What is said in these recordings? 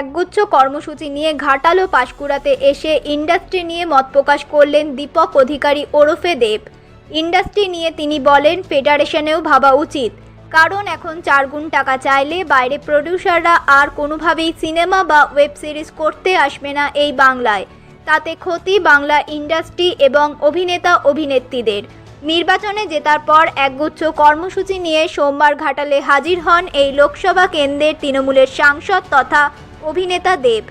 একগুচ্ছ কর্মসূচি নিয়ে ঘাটালো পাঁশকুড়াতে এসে ইন্ডাস্ট্রি নিয়ে মত প্রকাশ করলেন দীপক অধিকারী ওরফে দেব। ইন্ডাস্ট্রি নিয়ে তিনি বলেন, ফেডারেশনেও ভাবা উচিত। কারণ এখন চার গুণ টাকা চাইলে বাইরে প্রডিউসাররা আর কোনোভাবেই সিনেমা বা ওয়েব সিরিজ করতে আসবে না এই বাংলায়। তাতে ক্ষতি বাংলা ইন্ডাস্ট্রি এবং অভিনেতা অভিনেত্রীদের। নির্বাচনে জেতার পর একগুচ্ছ কর্মসূচি নিয়ে সোমবার ঘাটালে হাজির হন এই লোকসভা কেন্দ্রের তৃণমূলের সাংসদ তথা অভিনেতা দেব।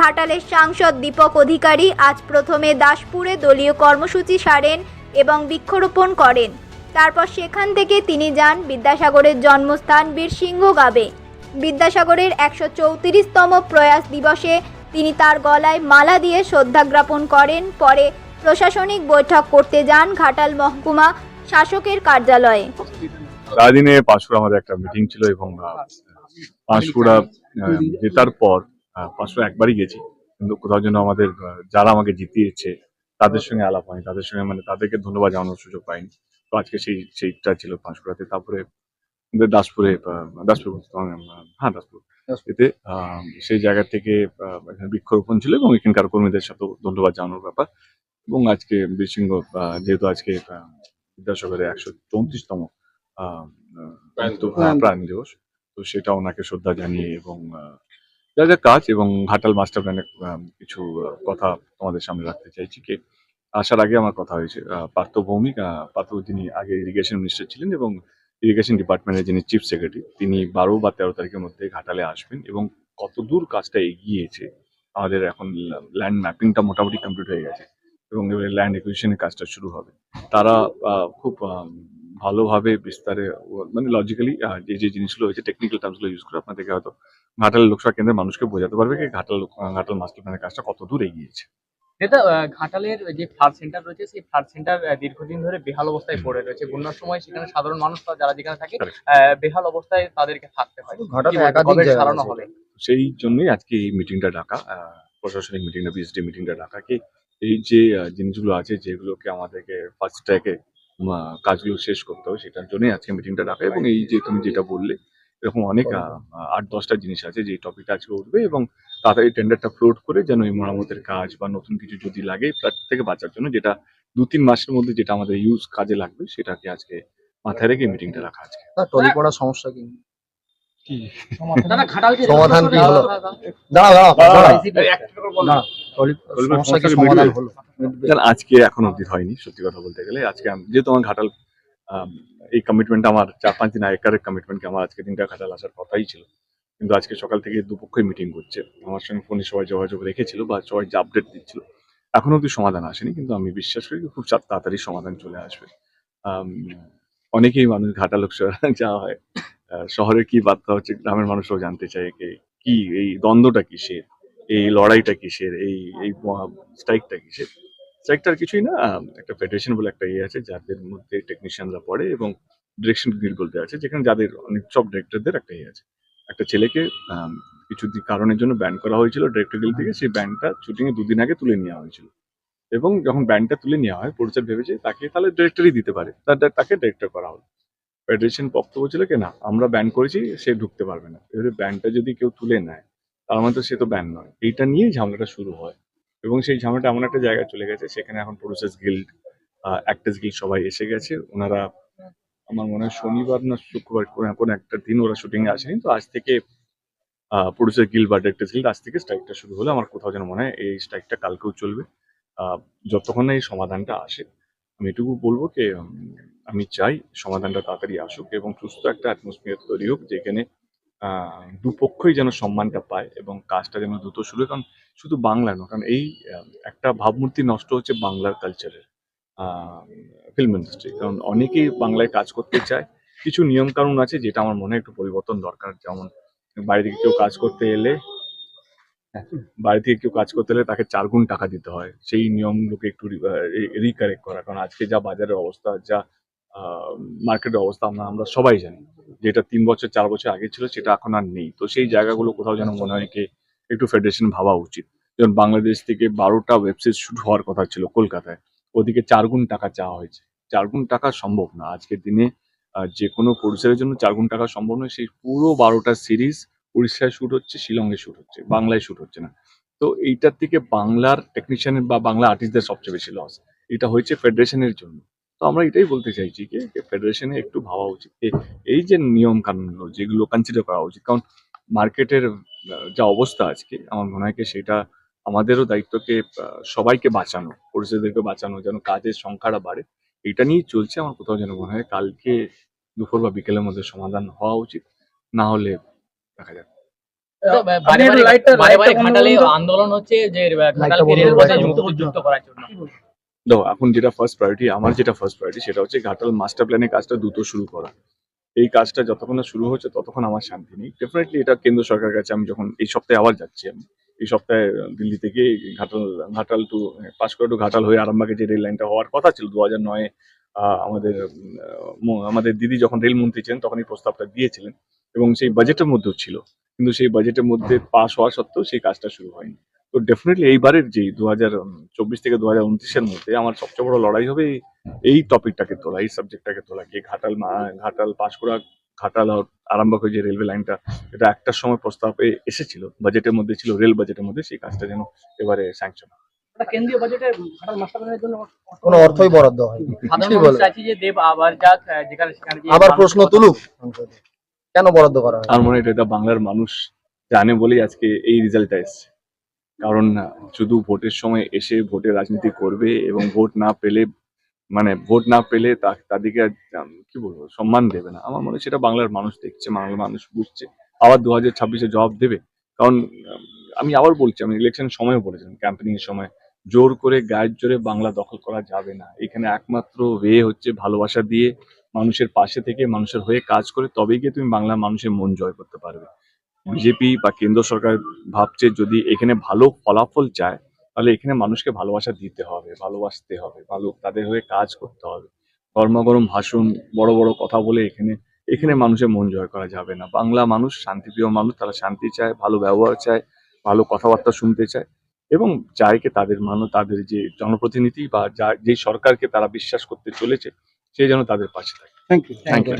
ঘাটালের সাংসদ দীপক অধিকারী আজ প্রথমে দাসপুরে দলীয় কর্মসূচি সারেন এবং বৃক্ষরোপণ করেন। তারপর সেখান থেকে তিনি যান বিদ্যাসাগরের জন্মস্থান বীরসিংহ গাবে। বিদ্যাসাগরের একশো চৌত্রিশতম প্রয়াস দিবসে তিনি তার গলায় মালা দিয়ে শ্রদ্ধা জ্ঞাপন করেন। পরে প্রশাসনিক বৈঠক করতে যান ঘাটাল মহকুমা শাসকের কার্যালয়ে। সারাদিনে পাঁশকুড়া আমাদের একটা মিটিং ছিল এবং পাঁশকুড়া জেতার পর পাঁশকুড়া একবারই গেছি। কিন্তু কোথাও যেন আমাদের যারা আমাকে জিতিয়েছে তাদের সঙ্গে আলাপ হয়নি তাদের সঙ্গে মানে তাদেরকে ধন্যবাদ জানানোর সুযোগ পাইনি। তো আজকে সেই সেইটা ছিল পাঁশকুড়াতে তারপরে দাসপুরে দাসপুর হ্যাঁ দাসপুর। এতে সেই জায়গা থেকে বৃক্ষরোপণ ছিল এবং এখানকার কর্মীদের সাথে ধন্যবাদ জানানোর ব্যাপার। এবং আজকে বীরসিংহ যেহেতু আজকে আহ, বিদ্যাসাগরের একশো চৌত্রিশতম হ্যাঁ, প্রাণ দিবস। তো সেটা ওনাকে শ্রদ্ধা জানিয়ে এবং যা যা কাজ এবং ঘাটাল মাস্টার প্ল্যানের কিছু কথা তোমাদের সামনে রাখতে চাইছি কি, আসার আগে আমার কথা হয়েছে পার্থ ভৌমিক পার্থ যিনি আগে ইরিগেশন মিনিস্টার ছিলেন এবং ইরিগেশন ডিপার্টমেন্টের যিনি চিফ সেক্রেটারি তিনি বারো বা তেরো তারিখের মধ্যে ঘাটালে আসবেন এবং কতদূর কাজটা এগিয়েছে, আমাদের এখন ল্যান্ড ম্যাপিংটা মোটামুটি কমপ্লিট হয়ে গেছে এবং এবারে ল্যান্ড একুইশনের কাজটা শুরু হবে। তারা খুব ভালোভাবে বিস্তারে মানে লজিক্যালি যে যে জিনিসগুলো হয়েছে টেকনিক্যাল টার্মসগুলো ইউজ করে আপনাদেরকে হয়তো ঘাটাল লোকসভা কেন্দ্রের মানুষকে বোঝাতে পারবে কি ঘাটাল ঘাটাল মাস্টার প্ল্যানের কাজটা কত দূর এগিয়েছে। নেতা ঘাটালের যে ফ্লাড সেন্টার রয়েছে সেই ফ্লাড সেন্টার দীর্ঘদিন ধরে বেহাল অবস্থায় পড়ে রয়েছে। বন্যার সময় সেখানে সাধারণ মানুষ যারা যেখানে থাকে আহ, বেহাল অবস্থায় তাদেরকে থাকতে হয়। সারানো। সেই জন্যই আজকে এই মিটিংটা ডাকা আহ, প্রশাসনিক মিটিংটা বিএসডি মিটিংটা ডাকা কি এই যে জিনিসগুলো আছে যেগুলোকে আমাদেরকে ফার্স্ট ট্র্যাকে কাজগুলো শেষ করতে হবে সেটার জন্যই আজকে মিটিংটা ডাকা এবং এই যে তুমি যেটা বললে এরকম অনেক আট দশটা জিনিস আছে যে টপিকটা আজকে উঠবে এবং তাড়াতাড়ি টেন্ডারটা ফ্লোট করে যেন এই মেরামতের কাজ বা নতুন কিছু যদি লাগে ফ্ল্যাট থেকে বাঁচার জন্য যেটা দু তিন মাসের মধ্যে যেটা আমাদের ইউজ কাজে লাগবে সেটাকে আজকে মাথায় রেখে মিটিংটা রাখা আজকে। না টলি পড়ার সমস্যা কি? সমাধান কি হলো? দাঁড়া দাঁড়া দাঁড়া না টলি টলির সমস্যা কি সমস্যাকে সমাধান হলো আজকে এখন অবধি হয়নি সত্যি কথা বলতে গেলে। আজকে আমি- যেহেতু আমার ঘাটাল এই কমিটমেন্ট আমার চার পাঁচ দিন আগেকার কমিটমেন্টকে আমার আজকে দিনটা ঘাটাল আসার কথাই ছিল। কিন্তু আজকে সকাল থেকে দুপক্ষই মিটিং করছে। আমার সঙ্গে ফোনে সবাই যোগাযোগ রেখেছিল বা সবাই যে আপডেট দিচ্ছিল। এখন অবধি সমাধান আসেনি কিন্তু আমি বিশ্বাস করি খুব তাড়াতাড়ি সমাধান চলে আসবে। অনেকেই মানুষ ঘাটাল লোকসভা যাওয়া হয়। শহরে কি বার্তা হচ্ছে গ্রামের মানুষও জানতে চায় কে কি এই দ্বন্দ্বটা কিসের? এই লড়াইটা কিসের? এই এই স্ট্রাইকটা কিসের? স্ট্রাইকটার কিছুই না একটা ফেডারেশন বলে একটা ইয়ে আছে যাদের মধ্যে টেকনিশিয়ানরা পড়ে এবং ডিরেকশন গ্রিড বলতে আছে যেখানে যাদের অনেক সব ডিরেক্টরদের একটা ইয়ে আছে। একটা ছেলেকে কিছু কারণের জন্য ব্যান করা হয়েছিল ডিরেক্টর গিল থেকে সেই ব্যানটা শুটিং এ দুদিন আগে তুলে নেওয়া হয়েছিল। এবং যখন ব্যানটা তুলে নেওয়া হয় পরিচয় ভেবেছে তাকে তাহলে ডিরেক্টরই দিতে পারে তাকে ডিরেক্টর করা হলো। ফেডারেশন বক্তব্য ছিল কি না আমরা ব্যান করেছি সে ঢুকতে পারবে না। এবারে ব্যানটা যদি কেউ তুলে নেয় তার মানে তো সে তো ব্যান নয়। এইটা নিয়েই ঝামেলাটা শুরু হয়। এবং সেই ঝামেলাটা এমন একটা জায়গায় চলে গেছে, সেখানে এখন প্রডিউসার্স গিল্ড অ্যাক্টার্স গিল্ড সবাই এসে গেছে। ওনারা আমার মনে হয় শনিবার না শুক্রবার কোনো- একটা দিন ওরা শুটিংয়ে আসেনি। তো আজ থেকে প্রডিউসার গিল্ড বা ডিরেক্টর্স গিল্ড আজ থেকে স্ট্রাইকটা শুরু হলো আমার কোথাও যেন মনে হয় এই স্ট্রাইকটা কালকেও চলবে। যতক্ষণ না এই সমাধানটা আসে, আমি এটুকু বলব যে আমি চাই সমাধানটা তাড়াতাড়ি আসুক এবং সুস্থ একটা অ্যাটমসফিয়ার তৈরি হোক যেখানে দুপক্ষই যেন সম্মানটা পায় এবং কাজটা যেন দ্রুত শুরু কারণ শুধু বাংলা নয়, কারণ এই একটা ভাবমূর্তি নষ্ট হচ্ছে বাংলার কালচারের ফিল্ম ইন্ডাস্ট্রি কারণ অনেকেই বাংলায় কাজ করতে চায়। কিছু নিয়ম কানুন আছে যেটা আমার মনে একটু পরিবর্তন দরকার। যেমন বাইরে থেকে কেউ কাজ করতে এলে বাইরে থেকে কেউ কাজ করতে এলে তাকে চার গুণ টাকা দিতে হয়। সেই নিয়মগুলোকে একটু রিকারেক্ট করা। কারণ আজকে যা বাজারের অবস্থা, যা মার্কেটের অবস্থা আমরা সবাই জানি। যেটা তিন বছর, চার বছর আগে ছিল সেটা এখন আর নেই। তো সেই জায়গাগুলো কোথাও যেন মনে হয় কি একটু ফেডারেশন ভাবা উচিত। যেমন বাংলাদেশ থেকে বারোটা ওয়েবসাইট শুরু হওয়ার কথা ছিল কলকাতায়। ওদিকে চার গুণ টাকা চাওয়া হয়েছে। চার গুণ টাকা সম্ভব না। আজকের দিনে যে কোনো প্রডিউসারের জন্য চার গুণ টাকা সম্ভব নয়। সেই পুরো বারোটা সিরিজ উড়িষ্যায় শ্যুট হচ্ছে, শিলংয়ে শ্যুট হচ্ছে, বাংলায় শ্যুট হচ্ছে না। তো এইটার থেকে বাংলার টেকনিশিয়ানের বা বাংলা আর্টিস্টদের সবচেয়ে বেশি লস এটা হয়েছে ফেডারেশনের জন্য। তো আমরা এটাই বলতে চাইছি কি ফেডারেশনে একটু ভাবা উচিত। এই যে নিয়ম কানুনগুলো যেগুলো কনসিডার করা উচিত কারণ মার্কেটের যা অবস্থা আজকে আমার মনে হয় সেটা আমাদেরও দায়িত্বকে আহ, সবাইকে বাঁচানো পরিষেবাদেরকে বাঁচানো যেন কাজের সংখ্যাটা বাড়ে। এটা নিয়েই চলছে আমার কোথাও যেন মনে হয় কালকে দুপুর বা বিকেলের মধ্যে সমাধান হওয়া উচিত। না হলে দেখা যাক। করুন তো। আন্দোলন হচ্ছে যে যুক্ত করার জন্য। দেখো, এখন যেটা ফার্স্ট প্রায়োরিটি আমার যেটা ফার্স্ট প্রায়োরিটি সেটা হচ্ছে ঘাটাল মাস্টার প্ল্যানের কাজটা দ্রুত শুরু করা। এই কাজটা যতক্ষণ না শুরু হচ্ছে ততক্ষণ আমার শান্তি নেই। ডেফিনেটলি এটা কেন্দ্র সরকারের কাছে আমি যখন এই সপ্তাহে আবার যাচ্ছি আমি, এই সপ্তাহে দিল্লি থেকে ঘাটাল ঘাটাল টু পাঁশকুড়া টু ঘাটাল হয়ে আরামবাগে যে রেল লাইনটা হওয়ার কথা ছিল দু হাজার নয়ে আমাদের আমাদের দিদি যখন রেলমন্ত্রী ছিলেন তখন এই প্রস্তাবটা দিয়েছিলেন এবং সেই বাজেটের মধ্যেও ছিল। কিন্তু সেই বাজেটের মধ্যে পাস হওয়া সত্ত্বেও সেই কাজটা শুরু হয়নি। তো ডেফিনেটলি এইবারের যে দু হাজার চব্বিশ থেকে দু হাজার উনত্রিশের মধ্যে আমার সবচেয়ে বড় লড়াই হবে এই- টপিকটাকে তোলা এই সাবজেক্টটাকে তোলা কি ঘাটাল ঘাটাল পাঁশকুড়া ঘাটাল আরম্ভ হয়ে যে রেলওয়ে লাইনটা এটা একটার সময় প্রস্তাবে এসেছিল বাজেটের মধ্যে ছিল রেল বাজেটের মধ্যে সেই কাজটা যেন এবারে স্যাংশন কেন্দ্রীয় বাজেটে ঘাটাল মাস্টার প্ল্যানের জন্য কোনো অর্থই বরাদ্দ হয়নি। চাইছে যে দেব আবার যাক যেখানে সেখানে আবার প্রশ্ন তুলুক। কেন বরাদ্দ করা হয় আমার মনে হয় এটা বাংলার মানুষ জানে বলেই আজকে এই রেজাল্টটা এসছে। কারণ শুধু ভোটের সময় এসে ভোটে রাজনীতি করবে এবং ভোট না পেলে মানে ভোট না পেলে তাদেরকে কি বলব, সম্মান দেবে না। আমার মনে সেটা বাংলার মানুষ দেখছে, বাংলার মানুষ বুঝছে। আবার দু হাজার ছাব্বিশে জবাব দেবে। কারণ আমি আবার বলছি, আমি ইলেকশন সময় বলেছিলাম ক্যাম্পেনিং এর সময়। জোর করে, গায়ের জোরে বাংলা দখল করা যাবে না। এখানে একমাত্র ওয়ে হচ্ছে ভালোবাসা দিয়ে মানুষের পাশে থেকে মানুষের হয়ে কাজ করে, তবেই গিয়ে তুমি বাংলা মানুষের মন জয় করতে পারবে। বিজেপি বা কেন্দ্র সরকার ভাবছে যদি এখানে ভালো ফলাফল চায় তাহলে এখানে মানুষকে ভালোবাসা দিতে হবে ভালোবাসতে হবে ভালো তাদের হয়ে কাজ করতে হবে। গরমাগরম ভাষণ বড় বড় কথা বলে এখানে এখানে মানুষের মন জয় করা যাবে না। বাংলা মানুষ শান্তিপ্রিয় মানুষ তারা শান্তি চায় ভালো ব্যবহার চায় ভালো কথাবার্তা শুনতে চায় এবং চায় কি তাদের মানুষ তাদের যে জনপ্রতিনিধি বা যা যে সরকারকে তারা বিশ্বাস করতে চলেছে সেই যেন তাদের পাশে থাকে। Thank you thank you